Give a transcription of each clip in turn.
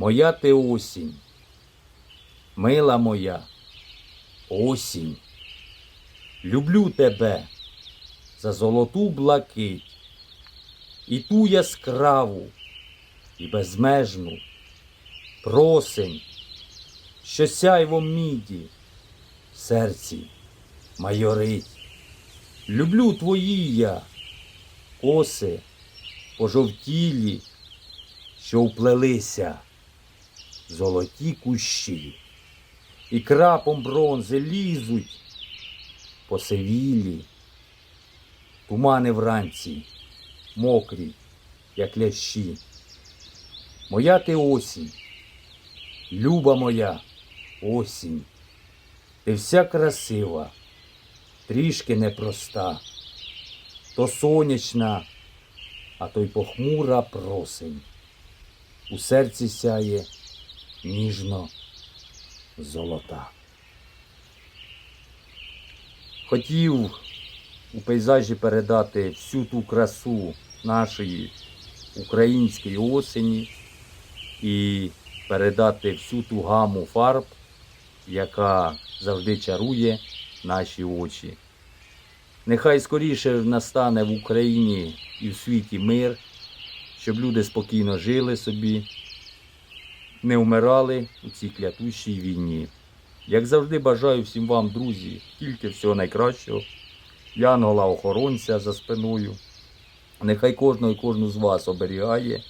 Моя ти осінь, мила моя, осінь. Люблю тебе за золоту блакить і ту яскраву і безмежну просень, що сяйвом міді в серці майорить. Люблю твої я, коси пожовтілі, що вплелися золоті кущі, і крапом бронзи лізуть посивілі, тумани вранці, мокрі, як лящі. Моя ти осінь, люба моя осінь, ти вся красива, трішки непроста, то сонячна, а то й похмура просень. У серці сяє ніжно золота. Хотів у пейзажі передати всю ту красу нашої української осені і передати всю ту гаму фарб, яка завжди чарує наші очі. Нехай скоріше настане в Україні і в світі мир, щоб люди спокійно жили собі, не вмирали у цій клятущій війні. Як завжди бажаю всім вам, друзі, тільки всього найкращого, янгола охоронця за спиною. Нехай кожного і кожну з вас оберігає,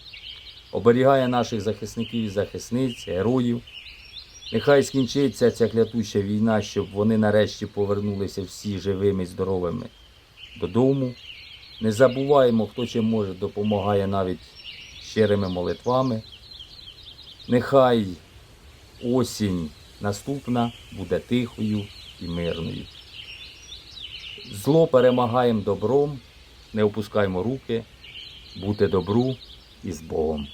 оберігає наших захисників і захисниць, героїв. Нехай скінчиться ця клятуща війна, щоб вони нарешті повернулися всі живими і здоровими додому. Не забуваємо, хто чим може, допомагає навіть щирими молитвами. Нехай осінь наступна буде тихою і мирною. Зло перемагаємо добром, не опускаємо руки, бути добру і з Богом.